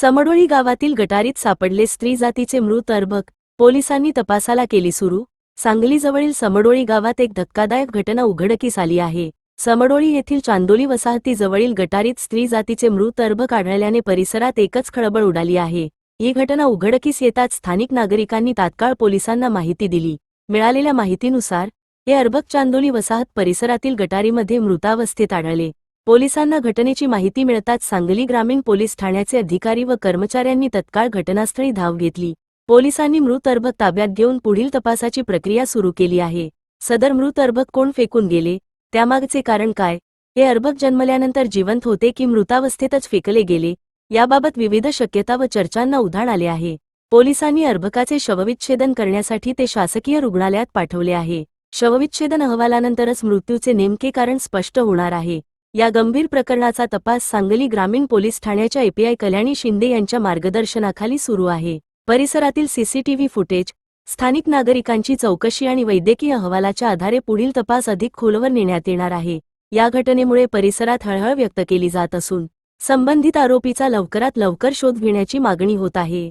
समडोळी गावातील गटारीत सापडले स्त्री जातीचे मृत अर्भक पोलिसांनी तपासाला केली सुरू. सांगलीजवळील समडोळी गावात एक धक्कादायक घटना उघडकीस आली आहे. समडोळी येथील चांदोली वसाहतीजवळील गटारीत स्त्री जातीचे मृत अर्भक आढळल्याने परिसरात एकच खळबळ उडाली आहे. ही घटना उघडकीस येताच स्थानिक नागरिकांनी तात्काळ पोलिसांना माहिती दिली. मिळालेल्या माहितीनुसार हे अर्भक चांदोली वसाहत परिसरातील गटारीमध्ये मृतावस्थेत आढळले. पोलिसांना घटनेची माहिती मिळताच सांगली ग्रामीण पोलीस ठाण्याचे अधिकारी व कर्मचाऱ्यांनी तत्काळ घटनास्थळी धाव घेतली. पोलिसांनी मृत अर्भक ताब्यात घेऊन पुढील तपासाची प्रक्रिया सुरू केली आहे. सदर मृत अर्भक कोण फेकून गेले? त्यामागचे कारण काय? हे अर्भक जन्मल्यानंतर जिवंत होते की मृतावस्थेतच फेकले गेले? याबाबत विविध शक्यता व चर्चांना उधाण आले आहे. पोलिसांनी अर्भकाचे शवविच्छेदन करण्यासाठी ते शासकीय रुग्णालयात पाठवले आहे. शवविच्छेदन अहवालानंतरच मृत्यूचे नेमके कारण स्पष्ट होणार आहे. या गंभीर प्रकरणाचा तपास सांगली ग्रामीण पोलीस ठाण्याच्या एपीआय कल्याणी शिंदे यांच्या मार्गदर्शनाखाली सुरू आहे. परिसरातील सीसीटीव्ही फुटेज स्थानिक नागरिकांची चौकशी आणि वैद्यकीय अहवालाच्या आधारे पुढील तपास अधिक खोलवर नेण्यात येणार आहे. या घटनेमुळे परिसरात हळहळ व्यक्त केली जात असून संबंधित आरोपीचा लवकरात लवकर शोध घेण्याची मागणी होत आहे.